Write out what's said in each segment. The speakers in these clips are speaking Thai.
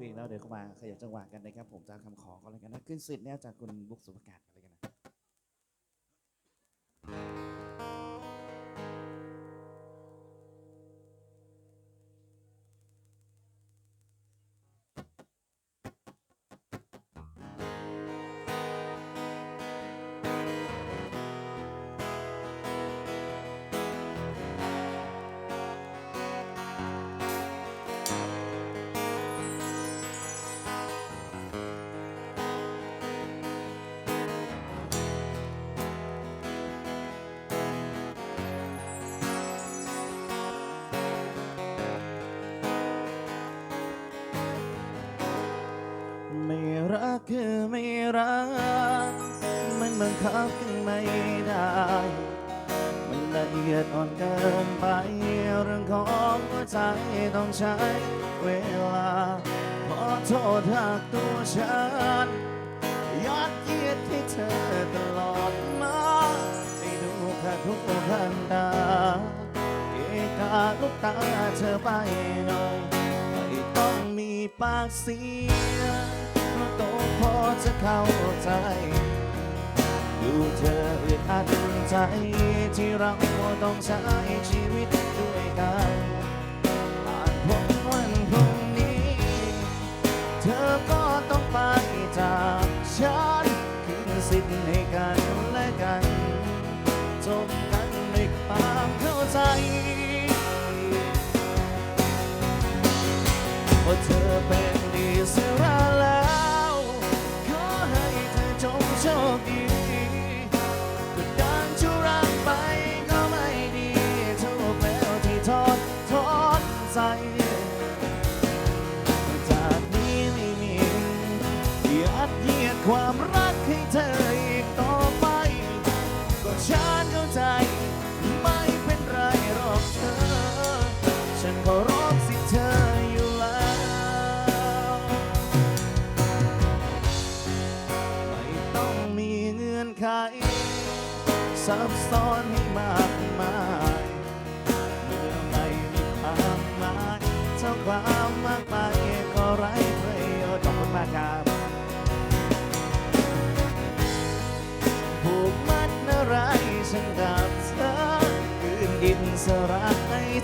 พลงแล้วเดี๋ยวเข้ามาขยับจังหวะกันนะครับผมตามคำขอก็แล้วกันนะขึ้นสิทธิ์เนี่ยจากคุณบุ๊กสุภการกันเลยกันนะ คือไม่รัก มันบังคับกันไม่ได้ มันละเอียดอ่อนเกินไป เรื่องของหัวใจต้องใช้เวลา ขอโทษหากตัวฉันยัดเยียดให้เธอตลอดมาให้ดูแค่ทุกขันตาเอกาลูกตาเธอไปหน่อย มีปากเสียงเพราะโตพอจะเข้าใจดูเธออึดอัดใจที่เราต้องใช้ชีวิตด้วยกันผ่านพ้นวันพรุ่งนี้ เธอก็ต้องไปจากฉัน คืนสิทธิ์ให้กันกัน ว่าเธอเป็น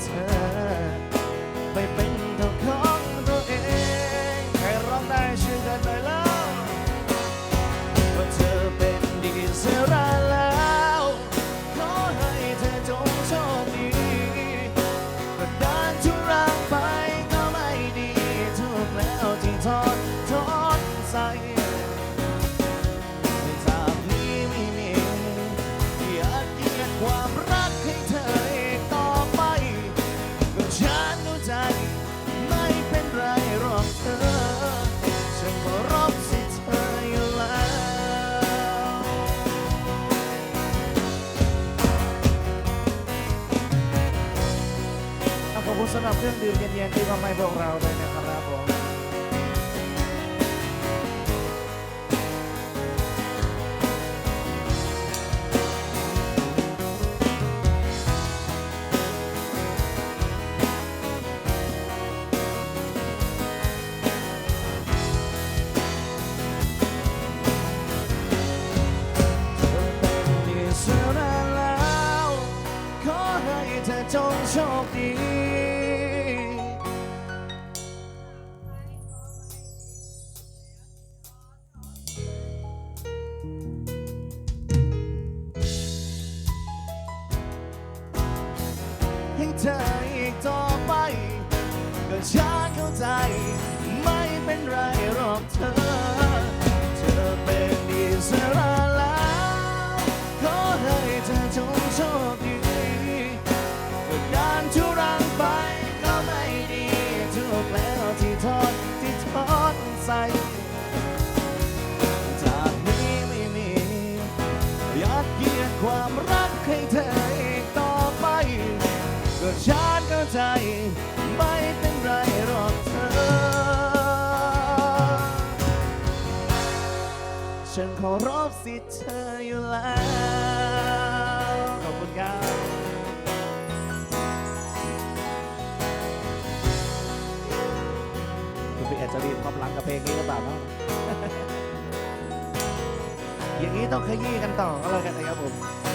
เธอไปเป็ รับเครื่องดื่มเย็นๆที่มาให้พวกเราด้วยนะครับผมเธอเป็นอิสระแล้วขอให้เธอจงโชคดี เธออีกต่อไป ก็ฉันเข้าใจ ไม่เป็นไรหรอกเธอ เธอเป็นอิสระแล้วขอให้เธอจงโชคดีก็การทุรังไปก็ไม่ดีทุกแล้วที่ทอดที่ทอดใส่ ฉันเคารพสิทธิ์เธออยู่แล้ว ขอบคุณครับ คุณพี่แอนจะรีบความหลังกับเพลงนี้หรือเปล่าเนาะอย่างนี้ต้องขยี้กันต่อก็แล้วกันนะครับผม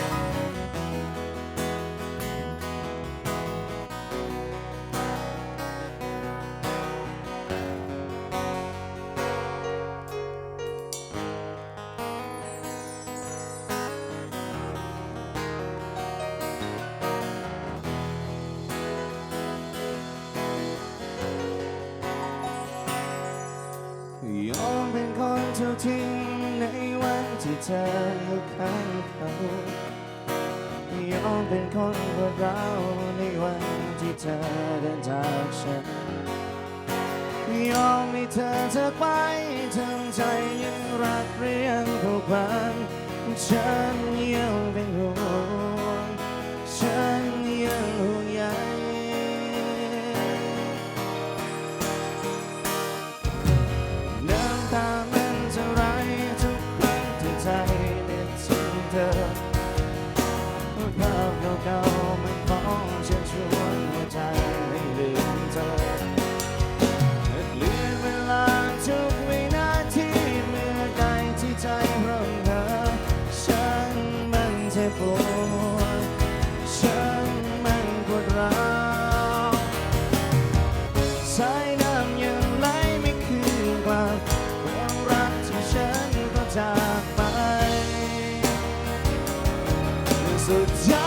ท่าทิ้งในวันที่เธออยู่ข้างเขายอมเป็นคนว่าเราในวันที่เธอเดินจากฉันยอมให้เธอเธอไปทั้งใจยังรักเรียงผูกพันฉันยังเป็นห่วง so tight.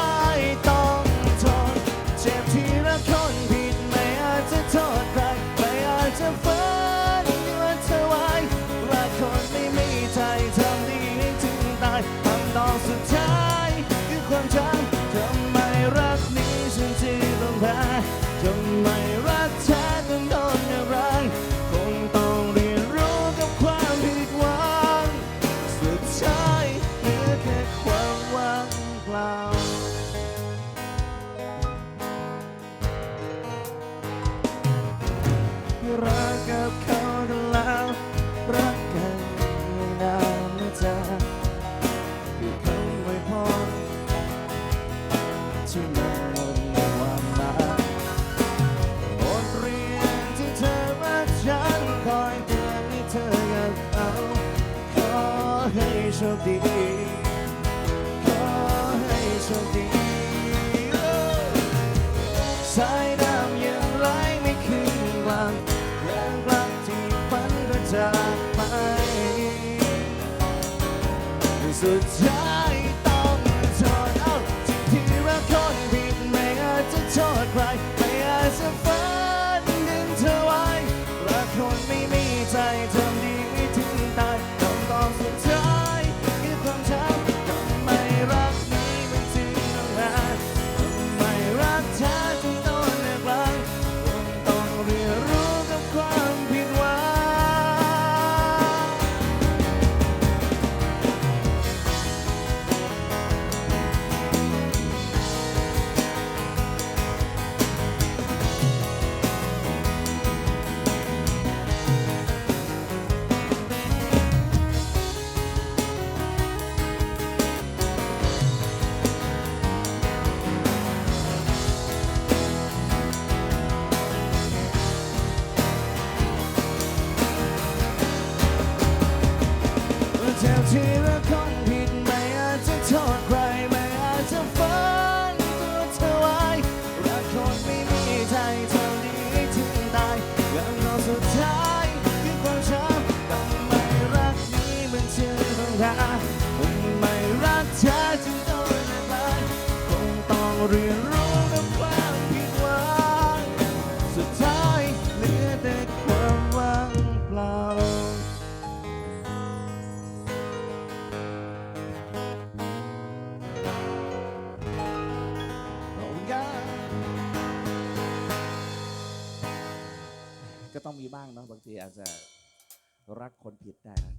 คดีขอให้โชคดีสายน้ำยังไหลไม่คืนกลางแรงกลางที่ฝันก็จากไปสุดท้าีบ้างเนาะบางทีอาจจะรักคนผิดได้นะ